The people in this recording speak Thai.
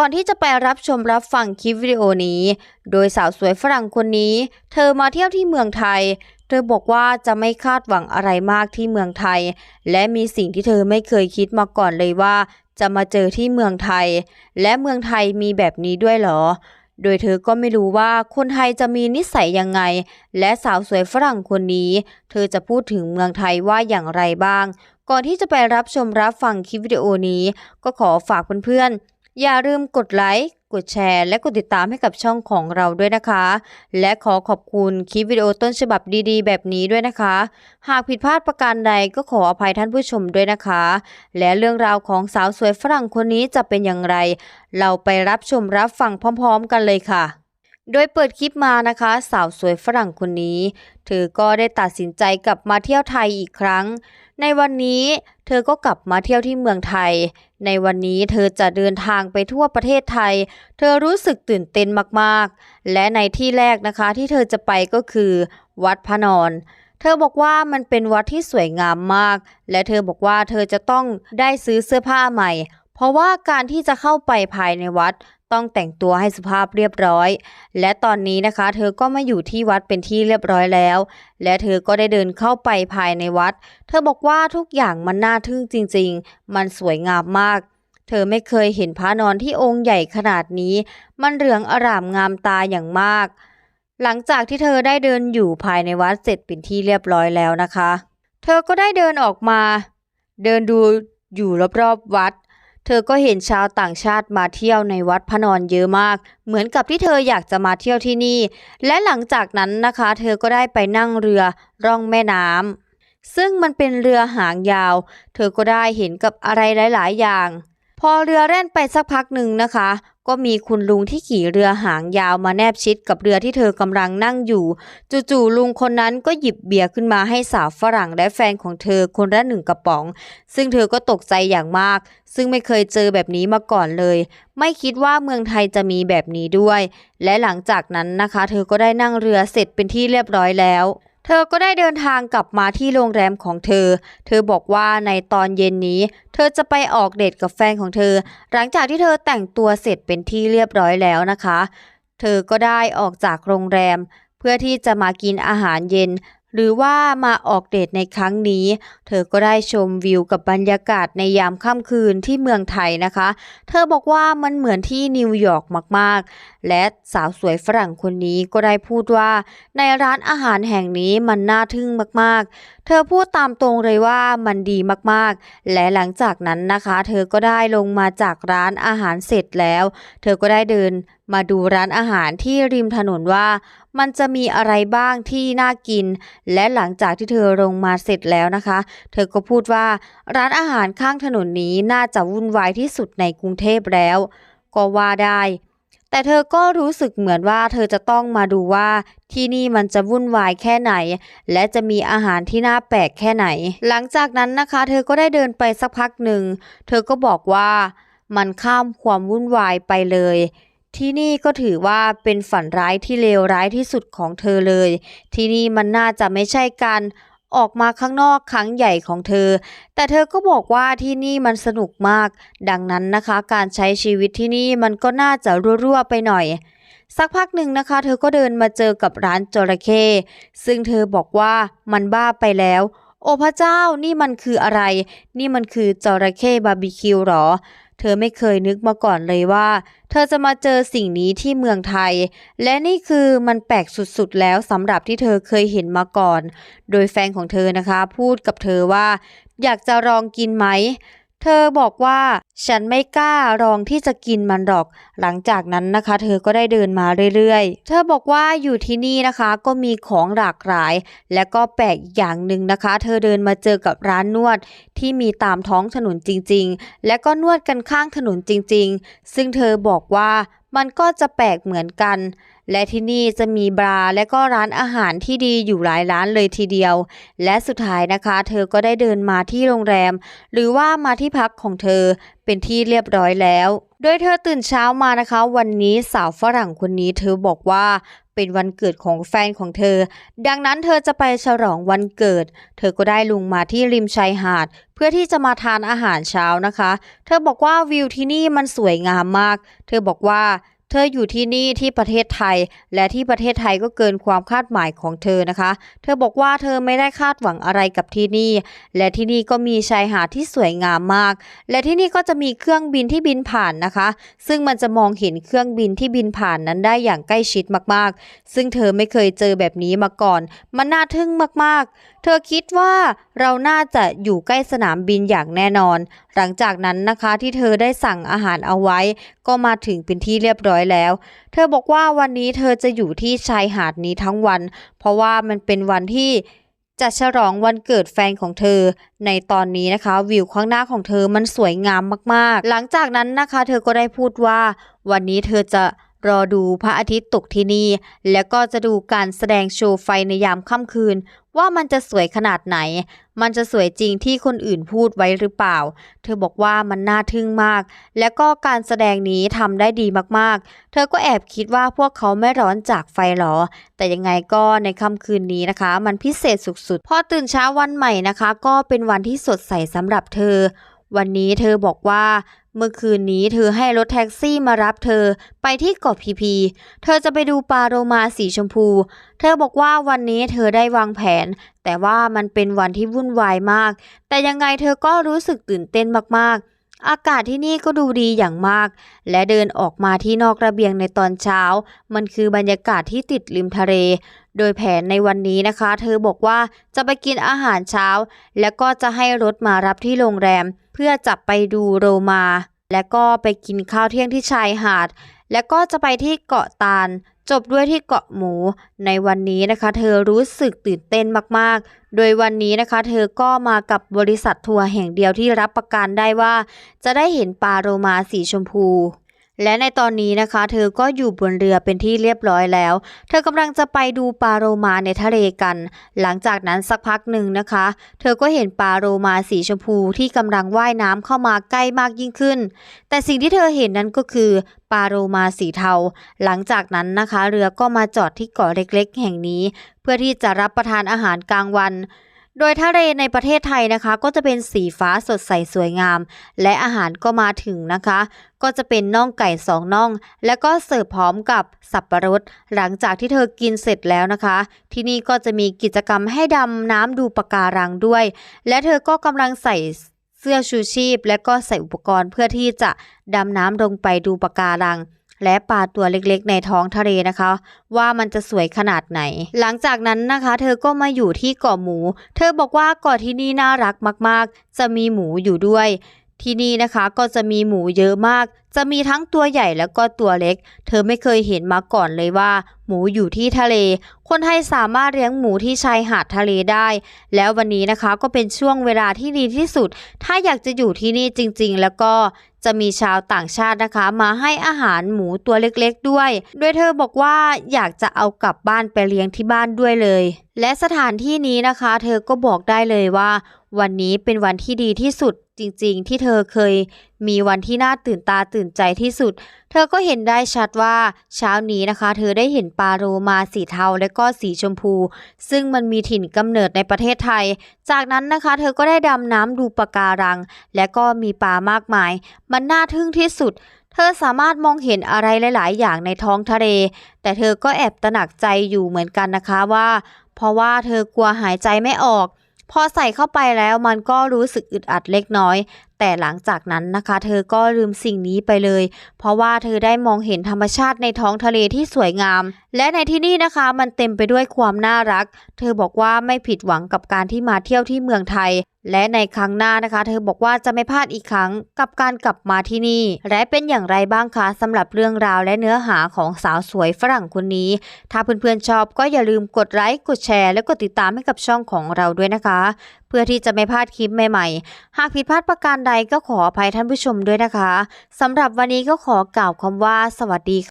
ก่อนที่จะไปรับชมรับฟังคลิปวิดีโอนี้ โดยสาวสวยฝรั่งคนนี้ เธอมาเที่ยวที่เมืองไทย เธอบอกว่าจะไม่คาดหวังอะไรมากที่เมืองไทย และมีสิ่งที่เธอไม่เคยคิดมาก่อนเลยว่า จะมาเจอที่เมืองไทย และเมืองไทยมีแบบนี้ด้วยเหรอ โดยเธอก็ไม่รู้ว่าคนไทยจะมีนิสัยยังไง และสาวสวยฝรั่งคนนี้ เธอจะพูดถึงเมืองไทยว่าอย่างไรบ้าง ก่อนที่จะไปรับชมรับฟังคลิปวิดีโอนี้ ก็ขอฝากเพื่อนๆ อย่าลืมกดไลค์ กดแชร์ และกดติดตามให้กับช่องของเราด้วยนะคะ และขอขอบคุณคลิปวิดีโอต้นฉบับดีๆ แบบนี้ด้วยนะคะ หากผิดพลาดประการใดก็ขออภัยท่านผู้ชมด้วยนะคะ และเรื่องราวของสาวสวยฝรั่งคนนี้จะเป็นอย่างไร เราไปรับชมรับฟังพร้อม ๆ กันเลยค่ะโดยเปิดคลิปมานะคะ สาวสวยฝรั่งคนนี้ เธอก็ได้ตัดสินใจกลับมาเที่ยวไทยอีกครั้ง ในวันนี้เธอก็กลับมาเที่ยวที่เมืองไทย ในวันนี้เธอจะเดินทางไปทั่วประเทศไทย เธอรู้สึกตื่นเต้นมากๆ และในที่แรกนะคะที่เธอจะไปก็คือ วัดพระนอน เธอบอกว่ามันเป็นวัดที่สวยงามมาก และเธอบอกว่าเธอจะต้องได้ซื้อเสื้อผ้าใหม่ เพราะว่าการที่จะเข้าไปภายในวัด ต้องแต่งตัวให้สุภาพเรียบร้อย และตอนนี้นะคะ เธอก็มาอยู่ที่วัดเป็นที่เรียบร้อยแล้ว และเธอก็ได้เดินเข้าไปภายในวัด เธอบอกว่าทุกอย่างมันน่าทึ่งจริง ๆ มันสวยงามมาก เธอไม่เคยเห็นพระนอนที่องค์ใหญ่ขนาดนี้ มันเหลืองอร่ามงามตาอย่างมาก หลังจากที่เธอได้เดินอยู่ภายในวัดเสร็จเป็นที่เรียบร้อยแล้วนะคะ เธอก็ได้เดินออกมา เดินดูอยู่รอบๆวัด เธอก็เห็นชาวต่างชาติมาเที่ยวในวัดพระนอนเยอะมาก เหมือนกับที่เธออยากจะมาเที่ยวที่นี่ และหลังจากนั้นนะคะ เธอก็ได้ไปนั่งเรือร่องแม่น้ำซึ่งมันเป็นเรือหางยาว เธอก็ได้เห็นกับอะไรหลาย ๆ อย่าง พอเรือแล่นไปสักพักหนึ่งนะคะ ก็มีคุณลุงที่ขี่เรือหางยาวมาแนบชิดกับเรือที่เธอกำลังนั่งอยู่ จู่ๆลุงคนนั้นก็หยิบเบียร์ขึ้นมาให้สาวฝรั่งและแฟนของเธอคนละหนึ่งกระป๋อง ซึ่งเธอก็ตกใจอย่างมาก ซึ่งไม่เคยเจอแบบนี้มาก่อนเลย ไม่คิดว่าเมืองไทยจะมีแบบนี้ด้วย และหลังจากนั้นนะคะ เธอก็ได้นั่งเรือเสร็จเป็นที่เรียบร้อยแล้ว เธอก็ได้เดินทางกลับมาที่โรงแรมของเธอ เธอบอกว่าในตอนเย็นนี้ เธอจะไปออกเดทกับแฟนของเธอ หลังจากที่เธอแต่งตัวเสร็จเป็นที่เรียบร้อยแล้วนะคะ เธอก็ได้ออกจากโรงแรม เพื่อที่จะมากินอาหารเย็น หรือว่ามาออกเดทในครั้งนี้ เธอก็ได้ชมวิวกับบรรยากาศในยามค่ำคืนที่เมืองไทยนะคะ เธอบอกว่ามันเหมือนที่นิวยอร์กมากๆ และสาวสวยฝรั่งคนนี้ก็ได้พูดว่า ในร้านอาหารแห่งนี้มันน่าทึ่งมากๆ เธอพูดตามตรงเลยว่ามันดีมากๆ และหลังจากนั้นนะคะ เธอก็ได้ลงมาจากร้านอาหารเสร็จแล้ว เธอก็ได้เดิน มาดูร้านอาหารที่ริมถนนว่า มันจะมีอะไรบ้างที่น่ากิน และหลังจากที่เธอลงมาเสร็จแล้วนะคะ เธอก็พูดว่า ร้านอาหารข้างถนนนี้น่าจะวุ่นวายที่สุดในกรุงเทพแล้ว ก็ว่าได้ แต่เธอก็รู้สึกเหมือนว่าเธอจะต้องมาดูว่าที่นี่มันจะวุ่นวายแค่ไหน และจะมีอาหารที่น่าแปลกแค่ไหน หลังจากนั้นนะคะ เธอก็ได้เดินไปสักพักหนึ่ง เธอก็บอกว่ามันข้ามความวุ่นวายไปเลย ที่นี่ก็ถือว่าเป็นฝันร้ายที่เลวร้ายที่สุดของเธอเลย ที่นี่มันน่าจะไม่ใช่การออกมาข้างนอกครั้งใหญ่ของเธอ แต่เธอก็บอกว่าที่นี่มันสนุกมาก ดังนั้นนะคะ การใช้ชีวิตที่นี่มันก็น่าจะรั่วๆไปหน่อย สักพักหนึ่งนะคะ เธอก็เดินมาเจอกับร้านจระเข้ซึ่งเธอบอกว่ามันบ้าไปแล้ว โอ้พระเจ้านี่มันคืออะไร นี่มันคือจระเข้บาร์บีคิวหรอ เธอไม่เคยนึกมาก่อนเลยว่า เธอจะมาเจอสิ่งนี้ที่เมืองไทย และนี่คือมันแปลกสุดๆแล้วสำหรับที่เธอเคยเห็นมาก่อน โดยแฟนของเธอนะคะ พูดกับเธอว่า อยากจะลองกินไหม เธอบอกว่าฉันไม่กล้าลองที่จะกินมันหรอก หลังจากนั้นนะคะ เธอก็ได้เดินมาเรื่อยๆ เธอบอกว่าอยู่ที่นี่นะคะก็มีของหลากหลาย และก็แปลกอีกอย่างหนึ่งนะคะ เธอเดินมาเจอกับร้านนวดที่มีตามท้องถนนจริงๆ และก็นวดกันข้างถนนจริงๆ ซึ่งเธอบอกว่า มันก็จะแปลกเหมือนกัน และที่นี่จะมีบาร์และก็ร้านอาหารที่ดีอยู่หลายร้านเลยทีเดียว และสุดท้ายนะคะ เธอก็ได้เดินมาที่โรงแรม หรือว่ามาที่พักของเธอเป็นที่เรียบร้อยแล้ว โดยเธอตื่นเช้ามานะคะ วันนี้สาวฝรั่งคนนี้เธอบอกว่า เป็นวันเกิดของแฟนของเธอ ดังนั้นเธอจะไปฉลองวันเกิด เธอก็ได้ลุงมาที่ริมชายหาด เพื่อที่จะมาทานอาหารเช้านะคะ เธอบอกว่าวิวที่นี่มันสวยงามมาก เธอบอกว่า เธออยู่ที่นี่ที่ประเทศไทย และที่ประเทศไทยก็เกินความคาดหมายของเธอนะคะ เธอบอกว่าเธอไม่ได้คาดหวังอะไรกับที่นี่ และที่นี่ก็มีชายหาดที่สวยงามมาก และที่นี่ก็จะมีเครื่องบินที่บินผ่านนะคะ ซึ่งมันจะมองเห็นเครื่องบินที่บินผ่านนั้นได้อย่างใกล้ชิดมากๆ ซึ่งเธอไม่เคยเจอแบบนี้มาก่อน มันน่าทึ่งมากๆ เธอคิดว่าเราน่าจะอยู่ใกล้สนามบินอย่างแน่นอน หลังจากนั้นนะคะที่เธอได้สั่งอาหารเอาไว้ ก็มาถึงเป็นที่เรียบร้อยแล้ว เธอบอกว่าวันนี้เธอจะอยู่ที่ชายหาดนี้ทั้งวัน เพราะว่ามันเป็นวันที่จะฉลองวันเกิดแฟนของเธอ ในตอนนี้นะคะ วิวข้างหน้าของเธอมันสวยงามมากๆ หลังจากนั้นนะคะ เธอก็ได้พูดว่า วันนี้เธอจะ รอดูพระอาทิตย์ตกที่นี่ แล้วก็จะดูการแสดงโชว์ไฟในยามค่ำคืน ว่ามันจะสวยขนาดไหน มันจะสวยจริงที่คนอื่นพูดไว้หรือเปล่า เธอบอกว่ามันน่าทึ่งมาก และก็การแสดงนี้ทำได้ดีมากๆ เธอก็แอบคิดว่าพวกเขาไม่ร้อนจากไฟหรอ แต่ยังไงก็ในค่ำคืนนี้นะคะ มันพิเศษสุดๆ พอตื่นเช้าวันใหม่นะคะ ก็เป็นวันที่สดใสสำหรับเธอวันนี้เธอบอกว่า เมื่อคืนนี้เธอให้รถแท็กซี่มารับเธอไปที่เกาะพีพี เธอจะไปดูปลาโรมาสีชมพู เธอบอกว่าวันนี้เธอได้วางแผน แต่ว่ามันเป็นวันที่วุ่นวายมาก แต่ยังไงเธอก็รู้สึกตื่นเต้นมากๆ อากาศที่นี่ก็ดูดีอย่างมาก และเดินออกมาที่นอกระเบียงในตอนเช้า มันคือบรรยากาศที่ติดริมทะเล โดยแผนในวันนี้นะคะ เธอบอกว่าจะไปกินอาหารเช้า แล้วก็จะให้รถมารับที่โรงแรม เพื่อจะไปดูโรมา และก็ไปกินข้าวเที่ยงที่ชายหาด แล้วก็จะไปที่เกาะตาล จบด้วยที่เกาะหมู ในวันนี้นะคะเธอรู้สึกตื่นเต้นมากๆ โดยวันนี้นะคะเธอก็มากับบริษัททัวร์แห่งเดียวที่รับประกันได้ว่า จะได้เห็นปลาโรมาสีชมพู และในตอนนี้นะคะ เธอก็อยู่บนเรือเป็นที่เรียบร้อยแล้ว เธอกำลังจะไปดูปลาโรมาในทะเลกัน หลังจากนั้นสักพักหนึ่งนะคะ เธอก็เห็นปลาโรมาสีชมพูที่กำลังว่ายน้ำเข้ามาใกล้มากยิ่งขึ้น แต่สิ่งที่เธอเห็นนั้นก็คือปลาโรมาสีเทา หลังจากนั้นนะคะ เรือก็มาจอดที่เกาะเล็กๆ แห่งนี้ เพื่อที่จะรับประทานอาหารกลางวัน โดยทะเลในประเทศไทยนะคะ ก็จะเป็นสีฟ้าสดใสสวยงาม และอาหารก็มาถึงนะคะ ก็จะเป็นน่องไก่สองน่อง แล้วก็เสิร์ฟพร้อมกับสับปะรด หลังจากที่เธอกินเสร็จแล้วนะคะ ที่นี่ก็จะมีกิจกรรมให้ดำน้ำดูปะการังด้วย และเธอก็กำลังใส่เสื้อชูชีพ และก็ใส่อุปกรณ์เพื่อที่จะดำน้ำลงไปดูปะการัง และปลาตัวเล็กๆ ในท้องทะเลนะคะ ว่ามันจะสวยขนาดไหน หลังจากนั้นนะคะ เธอก็มาอยู่ที่เกาะหมู เธอบอกว่าเกาะที่นี่น่ารักมากๆ จะมีหมูอยู่ด้วย ที่นี่นะคะก็จะมีหมูเยอะมาก จะมีทั้งตัวใหญ่แล้วก็ตัวเล็ก เธอไม่เคยเห็นมาก่อนเลยว่า หมูอยู่ที่ทะเล คนไทยสามารถเลี้ยงหมูที่ชายหาดทะเลได้ แล้ววันนี้นะคะก็เป็นช่วงเวลาที่ดีที่สุด ถ้าอยากจะอยู่ที่นี่จริง ๆ แล้วก็จะมีชาวต่างชาตินะคะ มาให้อาหารหมูตัวเล็กๆด้วย โดยเธอบอกว่าอยากจะเอากลับบ้านไปเลี้ยงที่บ้านด้วยเลย และสถานที่นี้นะคะ เธอก็บอกได้เลยว่า วันนี้เป็นวันที่ดีที่สุด จริงๆ ที่เธอเคยมีวันที่น่าตื่นตาตื่นใจที่สุด เธอก็เห็นได้ชัดว่าเช้านี้นะคะ เธอได้เห็นปลาโรมาสีเทาและก็สีชมพู ซึ่งมันมีถิ่นกำเนิดในประเทศไทย จากนั้นนะคะ เธอก็ได้ดำน้ำดูปะการัง และก็มีปลามากมาย มันน่าทึ่งที่สุดเธอสามารถมองเห็นอะไรหลาย ๆ อย่างในท้องทะเล แต่เธอก็แอบตระหนักใจอยู่เหมือนกันนะคะว่า เพราะว่าเธอกลัวหายใจไม่ออก พอใส่เข้าไปแล้วมันก็รู้สึกอึดอัดเล็กน้อย แต่หลังจากนั้นนะคะ เธอก็ลืมสิ่งนี้ไปเลย เพราะว่าเธอได้มองเห็นธรรมชาติในท้องทะเลที่สวยงาม และในที่นี่นะคะมันเต็มไปด้วยความน่ารัก เธอบอกว่าไม่ผิดหวังกับการที่มาเที่ยวที่เมืองไทย และในครั้งหน้านะคะ เธอบอกว่าจะไม่พลาดอีกครั้งกับการกลับมาที่นี่ และเป็นอย่างไรบ้างคะสำหรับเรื่องราวและเนื้อหาของสาวสวยฝรั่งคนนี้ ถ้าเพื่อนๆชอบก็อย่าลืมกดไลค์กดแชร์ และกดติดตามให้กับช่องของเราด้วยนะคะ เพื่อที่จะไม่พลาดคลิปใหม่ๆ หากผิดพลาดประการใดก็ขออภัยท่านผู้ชมด้วยนะคะสำหรับวันนี้ก็ขอกล่าวคำว่า สวัสดีค่ะ